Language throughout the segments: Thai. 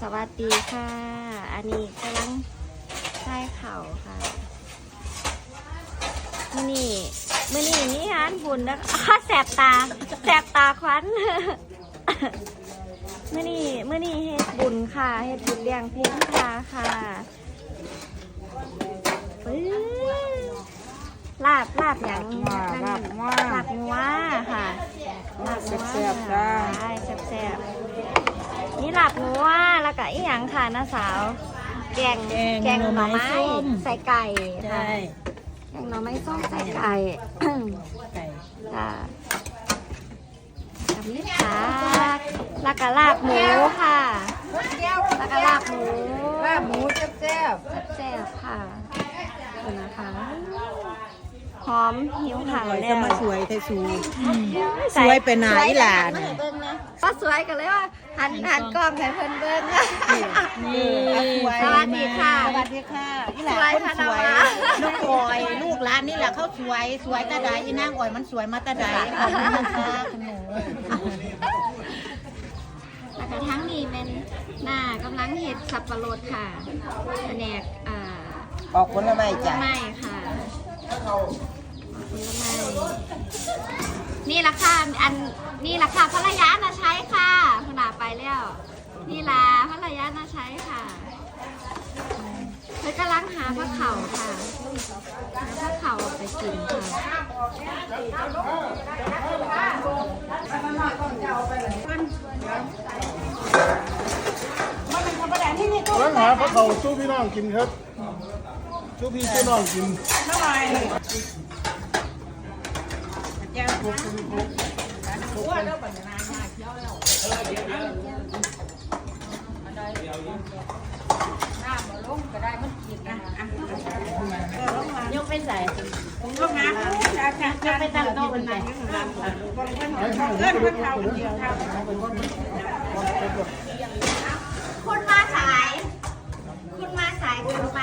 สวัสดีค่ะ อันนี้กำลังใช้เข่าค่ะมื่อนี้มื่อนี้นี่ฮานบุญนะอ้าแสบตา แสบตาควันมื่อนี้มื่อนี้เฮ็ดบุญค่ะเฮ็ดบุญเลี้ยงพี่พิพาค่ะปื้อลาบลาบหยังลาบงัวลาบงัวค่ะลาบงัวแซ่บๆจ้าใช่แซ่บๆ นี่ลาบงัวแล้วก็อีหยังค่ะน้าสาว แกงแกงหน่อหน่อไม้ไม้ส้ม ใส่ไก่ค่ะใช่แกงหน่อไม้ส้มใส่ไก่ ไก่ค่ะกับนี่ค่ะแล้วก็ลาบหมูค่ะ แล้วก็ลาบหมูลาบหมูแซ่บแซ่บๆค่ะขอบคุณนะคะ หอมหิวๆข่าวสวยแล้จะวมาสวยแต่สูสวยไปไหนล่ะน่ะ ก็สวยกันเลยว่า หันหันกล้องให้เพิ่นเบิ่งนี่สวัสดีค่ะสวัสดีค่ะนี่แหละสวยคนค่ะสวยนาวาลูกออยลูกร้านนี่แหละเขาสวยสวยตาใดอีนางออยมันสวยมาตาใดขอบคุณนะคะคุณหนูแล้วก็ทั้งนี้เป็นหน้ากำลังเห็ดสับปะรดค่ะแผนกอ่าออกผลไม้ผลจ้ะไม้ค่ะ ผลไม้นี่ราคาอันนี่ราคาภรรยาน่ะใช้ค่ะขนาดไปแล้ว นี่ลาภรรยาน่ะใช้ค่ะเฮ้ยกำลังหาพระเข่าค่ะหาพระเข่าเอาไปกินค่ะร้านหาพระเขาสู้พี่น้องกินครับสู้พี่สู้น้องกิน ยกไปใส่ยกหายกไปตั้งโต๊ะเป็นไงเล่นพระเขาคุณมาสาย คุณมาสายเกินไป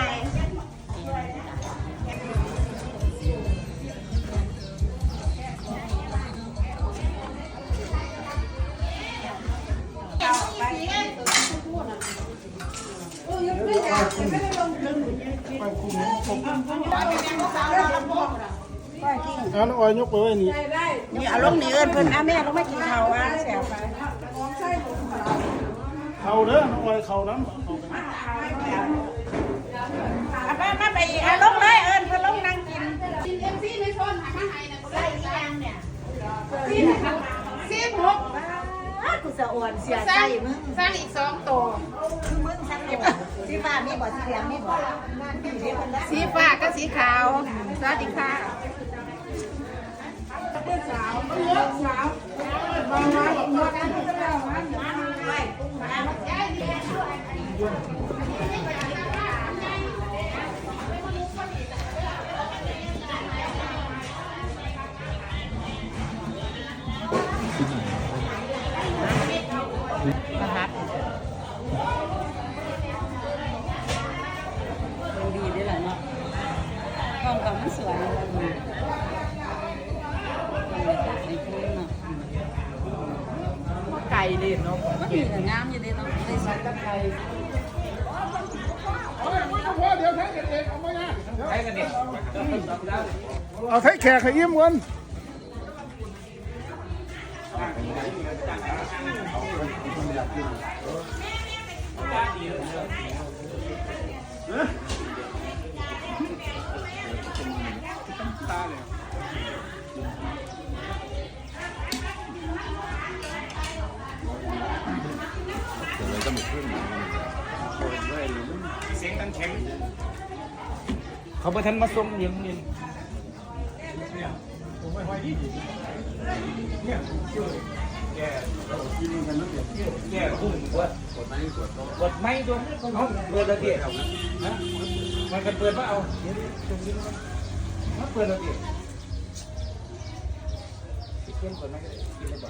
อ่านอ้อยยกไปไว้นี่นี่เอาลงนี่เอิญเพิ่นอาแม่ลงมากินข้าวอะแซ่บไปเขาเด้อน้องอ้อยเขาน้ำอาแม่มาไปอีกเอาลงเลยเอิญเพิ่นลงนั่งกินกูสะอ่อน เสียใจมึงสร้างอีกสองตัวคือมึงสักตัวสีฟ้ามีบ่สีเหลืองมีบ่อยู่ที่เพิ่นละสีฟ้ากับสีขาวสวัสดีค่ะประ องกับมันสวยเลยมันไอ้คุณเนาะไก่ดิเนาะมันมีแต่งามอยู่ดีเนาะได้สักกับไทยเดี๋ยวแท้กันเองเอาไม่ยใช้กันเองเอาไทยแขกให้ ยิ้มกันเสียงดังแข็งเขาไปทันมาส่งยังนี่ผมไม่ค่อยดีแก่คุ้มกว่ากดไม้กดกดไม้ตัวนี้เขาเปิดระเบียบนะมันกันเปิดว่าเอาเดี๋ยวตรงนี้มันเปิดระเบียบเขียนกดไม้ก็ได้